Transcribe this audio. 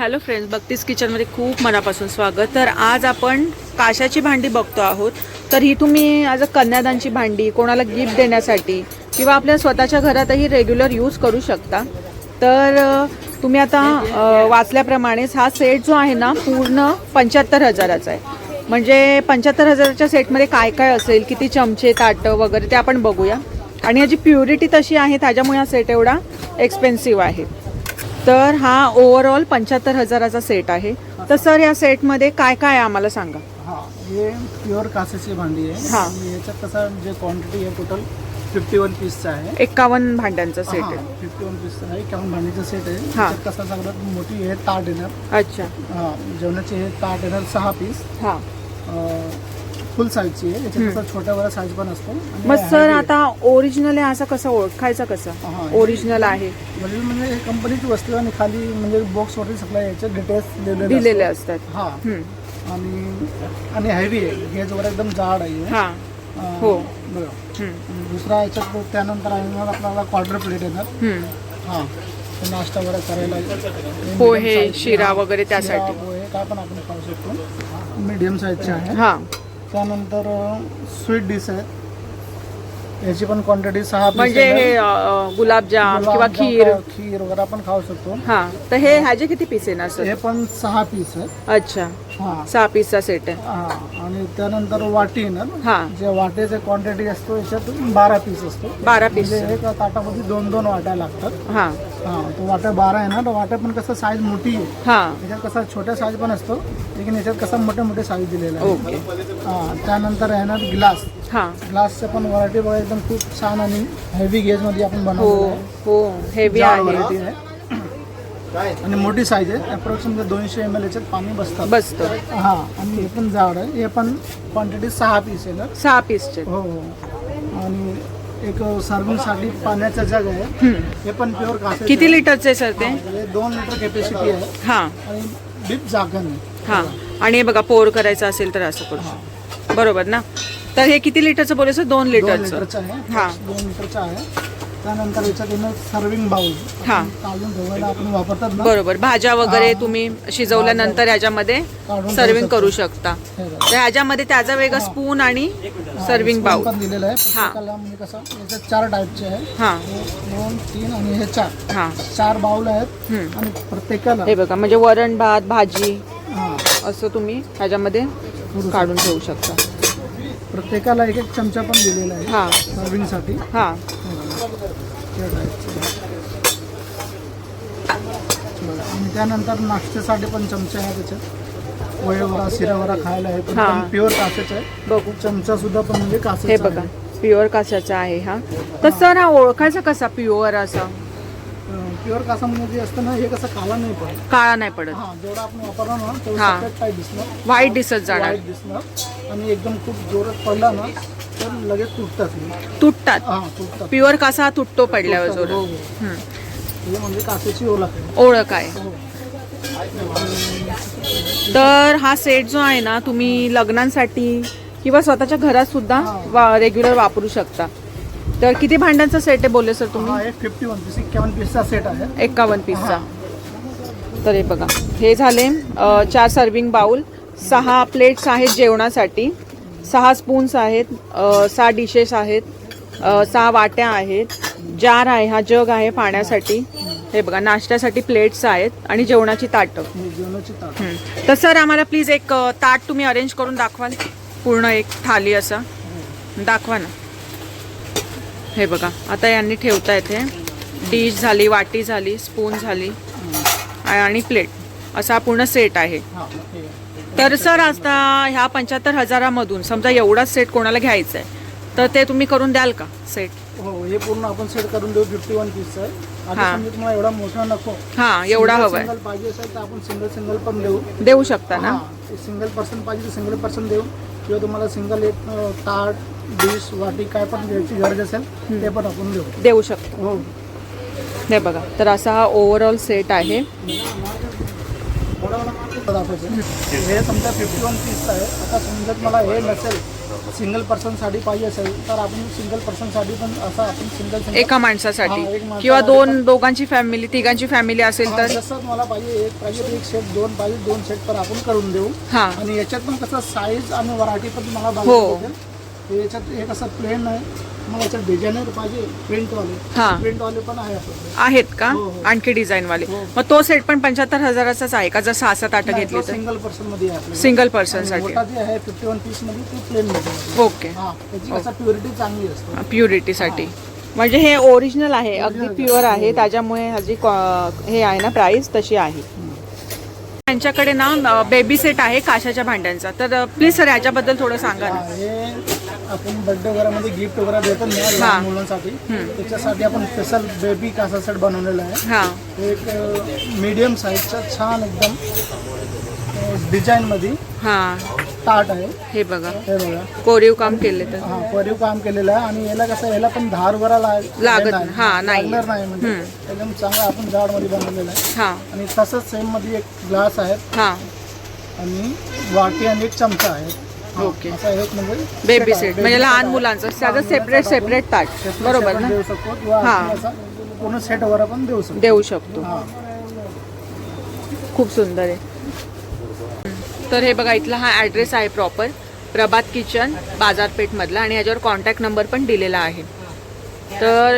Hello friends बघतीस किचनमध्ये खूप मनापासून स्वागत. तर आज आपण काशाची भांडी बघतो आहोत. तर ही तुम्ही आज कन्यादानची भांडी कोणाला गिफ्ट देण्यासाठी किंवा आपल्या स्वतःच्या घरातही रेग्युलर यूज करू शकता. तर तुम्ही आता वाचल्याप्रमाणेच हा सेट जो आहे ना पूर्ण पंच्याहत्तर हजाराचा आहे. म्हणजे पंच्याहत्तर हजाराच्या सेटमध्ये काय काय असेल किती चमचे ताटं वगैरे ते आपण बघूया. आणि याची प्युरिटी तशी आहे त्याच्यामुळे हा सेट एवढा एक्सपेन्सिव्ह आहे. तर हा ओव्हरऑल पंच्याहत्तर हजाराचा सेट आहे. तर सर या सेटमध्ये काय काय आहे आम्हाला सांगा? हा हे प्युअर काचेची भांडी आहे. हा. आणि याच्यात कसं जे क्वांटिटी आहे टोटल फिफ्टी वन पीसचा आहे. एक्कावन्न भांड्यांचा सेट आहे. फिफ्टी वन पीसचा आहे एकावन्न भांडीचा सेट आहे. हा. त्याच्यात कसं सगळ्यात मोठी आहे ताट येणार. अच्छा. हा, जेवणाची हे ताट येणार सहा पीस हा. फुल साईजची आहे. याच्यात बऱ्या साईज पण असतो. मग सर. आता ओरिजिनल आहे असं कसं ओळखायचं कसं? ओरिजिनल आहे. म्हणजे म्हणजे कंपनीची वस्तू आहे आणि खाली म्हणजे बॉक्स वरती सगळ्या याचे डिटेल्स दिलेले असतात. हा. आणि आणि हेवी आहे. हे जवळ एकदम जाड आहे. हा. हो. दुसरा याच्यात त्यानंतर येणार आपल्याला क्वार्टर प्लेट येणार. हां. नाश्ता वगैरे करायला पोहे, शिरा वगैरे त्यासाठी. पोहे काय पण आपण खाऊ शकतो. मीडियम साईजचे आहे. हा. त्यानंतर स्वीट डिश आहेत याची पण क्वांटिटी सहा म्हणजे. हे अ, गुलाबजाम किंवा खीर. खीर वगैरे आपण खाऊ शकतो. हा तर हे ह्याचे किती पीस येणार हे सर पण सहा पीस आहेत अच्छा. हां. सहा पीसचा सेट आहे. हां आणि त्यानंतर वाटी येणार हा. जे वाटेचे क्वांटिटी असतो याच्यात बारा पीस असतो. बारा पीस म्हणजे एका ताटामध्ये दोन दोन वाट्या लागतात. हा. हां तो वाट्या बारा आहे ना तो वाट्या पण कसं साईज मोठी आहे. हा. याच्यात कसा छोट्या साईज पण असतो लेकिन याच्यात कसा मोठे मोठे साईज दिलेला आहे ओके. हां त्यानंतर येणार ग्लास हा. ग्लासचं पण व्हरायटी बघा एकदम खूप छान आणि हेवी गेजमध्ये आपण हो आहे. हो हेवी आहे. आहे. आणि मोठी साईज आहे. अप्रॉक्सिमेटली दोनशे एम एल याच्यात पाणी बसतात बसतो. हां आणि हे पण जाड आहे. हे पण क्वांटिटी सहा पीस आहे ना? सहा पीसचे हो हो. आणि एक सर्विंगसाठी पाण्याचं जग आहे. हे पण प्युअर कासे किती लिटरचे सर ते? दोन लिटर कॅपॅसिटी आहे. हा. आणि डीप झाकण आहे. हा. आणि हे बघा पोर करायचं असेल तर असं करू बरोबर ना? तर हे किती लिटरचं बोलायचं दोन दोन लिटरचं लिटरचं आहे. हा. दोन लिटरचं आहे. त्यानंतर याच्यात येणार सर्विंग बाउल हा. काढून ठेवायला आपण वापरतात ना. बरोबर. भाज्या वगैरे तुम्ही शिजवल्यानंतर ह्याच्यामध्ये काढून सर्विंग करू शकता. हे बघा. तर ह्याच्यामध्ये त्याचा वेगळा स्पून आणि सर्विंग स्पून बाउल पण दिलेलं आहे. प्रत्येकाला म्हणजे कसं याच्यात चार टाईपचे आहे हा. एक, दोन तीन आणि हे चार. हा. चार बाउल आहेत हम्म. आणि प्रत्येकाला हे बघा म्हणजे वरण भात भाजी हा. असं तुम्ही ह्याच्यामध्ये काढून ठेवू शकता. प्रत्येकाला एक एक चमचा पण दिलेला आहे. हा. सर्विंगसाठी हा. आणि त्यानंतर नाश्त्यासाठी पण चमचे आहे त्याच्यात. वडेवडा शिरावडा खायला आहे पण हा. प्युअर काचेच आहे. बघू. चमचा सुद्धा पण म्हणजे हे काचेचा बघा प्युअर कासाचा आहे हा. तर सर हा ओळखायचा कसा प्युअर असा? प्युअर कासा म्हणजे जे असतं ना हे कसं काला नाही पडत. काळा नाही पडत. हा जेवढा आपण वापरला ना तेवढं हा. सफेद काय दिसणार. व्हाईट दिसत जाणार. दिसणार. आणि एकदम खूप जोरात पडला ना तर लगेच तुटतात. तुटतात. हा तुटतात. प्युअर कासा हा तुटतो पडल्यावर तुटतात, हो. हे म्हणजे काचेची ओळख आहे ओळख आहे. हो. तर हा सेट जो आहे ना तुम्ही लग्नांसाठी किंवा स्वतःच्या घरात सुद्धा वा रेग्युलर वापरू शकता. तर किती भांड्यांचा सेट आहे बोलले सर तुम्ही? एक फिफ्टी वन पीस एक्कावन्न पीसचा सेट आहे. एकावन्न पीसचा तर हे बघा. हे झाले अ, चार सर्विंग बाउल सहा प्लेट्स आहेत जेवणासाठी. सहा स्पून्स आहेत सहा डिशेस आहेत सहा वाट्या आहेत. जार आहे हा जग आहे पाण्यासाठी. हे बघा नाश्त्यासाठी प्लेट्स आहेत आणि जेवणाची ताटं. जेवणाची ताट तर सर आम्हाला प्लीज एक ताट तुम्ही अरेंज करून दाखवाल. पूर्ण एक थाली असा. दाखवा ना. हे बघा आता यांनी ठेवता येते डिश झाली वाटी झाली स्पून झाली. आणि प्लेट असा पूर्ण सेट आहे. तर सर आता ह्या पंच्याहत्तर हजारामधून समजा एवढाच सेट कोणाला घ्यायचा आहे तर ते तुम्ही करून द्याल का सेट? हो हे पूर्ण आपण सेट करून देऊ फिफ्टी वन पीसचं आहे. तुम्हाला एवढा मोठा नको. हां एवढा सिंगल पाहिजे असेल तर आपण सिंगल सिंगल पण देऊ. देऊ शकता ना? सिंगल पर्सन पाहिजे तर सिंगल पर्सन देऊ. किंवा तुम्हाला सिंगल एक ताट डिश वाटी काय पण द्यायची गरज असेल ते पण आपण देऊ. देऊ शकतो. हो. हे बघा तर असा हा ओव्हरऑल सेट आहे. हे समजा फिफ्टी वन पीस आहे. आता समजा मला हे नसेल सिंगल पर्सनसाठी पाहिजे असेल तर आपण सिंगल पर्सनसाठी पण असं आपण सिंगल एका माणसासाठी किंवा दोन दोघांची फॅमिली तिघांची फॅमिली असेल तर? जसं मला पाहिजे एक पाहिजे एक सेट दोन पाहिजे दोन सेट तर आपण करून देऊ. आणि याच्यात पण कसं साईज आणि व्हरायटी पण मला. हे. याच्यात हे कसं प्लेन आहे. मला याच्यात डिझायनर पाहिजे प्रिंटवाले हा. प्रिंटवाले पण आहे आपल्याकडे आहेत का? हो, हो. आणखी डिझाईन वाले हो. मग तो सेट पण पंच्याहत्तर हजाराचाच आहे का? जर सहा सात आठ घेतली तर सिंगल पर्सनमध्ये आहे आपल्याकडे. सिंगल आणि पर्सनसाठी. मोठा जे आहे फिफ्टी वन पीसमध्ये ते प्लेन मध्ये आहे. ओके. हा त्याची कसं प्युरिटी चांगली असते. प्युरिटीसाठी म्हणजे हे ओरिजिनल आहे अगदी प्युअर आहे. त्याच्यामुळे ह्याची क्वा- हे आहे ना प्राइस तशी आहे. त्यांच्याकडे ना बेबी सेट आहे काशाच्या भांड्यांचा. तर प्लीज सर याच्याबद्दल थोडं सांगा हा, ना. हे आपण बर्थडे वगैरे मध्ये गिफ्ट वगैरे देतो ना. लहान मुलांसाठी. त्याच्यासाठी आपण स्पेशल बेबी कासा सेट बनवलेला आहे. हा. एक मीडियम साईजचा छान एकदम डिझाईन मध्ये ताट आहे. हे बघा. हे बघा. कोरीव काम केले तर. हा परिव काम केलेलं आहे आणि याला कसं याला पण धार वगैरे लाग- लागत नाही. नाही. हा, नाही. लागणार नाही. म्हणजे. एकदम चांगला आपण जाडमध्ये बनवलेला आहे. आणि तसंच सेममध्ये एक ग्लास आहे हा. आणि वाटी आणि एक चमचा आहे. ओके. असा एक म्हणजे बेबी. सेट म्हणजे लहान मुलांचं. त्याचं सेपरेट सेपरेट ताट बरोबर ना? देऊ शकतो किंवा हा. आपण असा पूर्ण सेट वगैरे पण देऊ शकतो. देऊ शकतो. हा. खूप सुंदर आहे. तर हे बघा इथला हा ॲड्रेस आहे प्रॉपर प्रभात किचन बाजारपेठमधला. आणि ह्याच्यावर कॉन्टॅक्ट नंबर पण दिलेला आहे. तर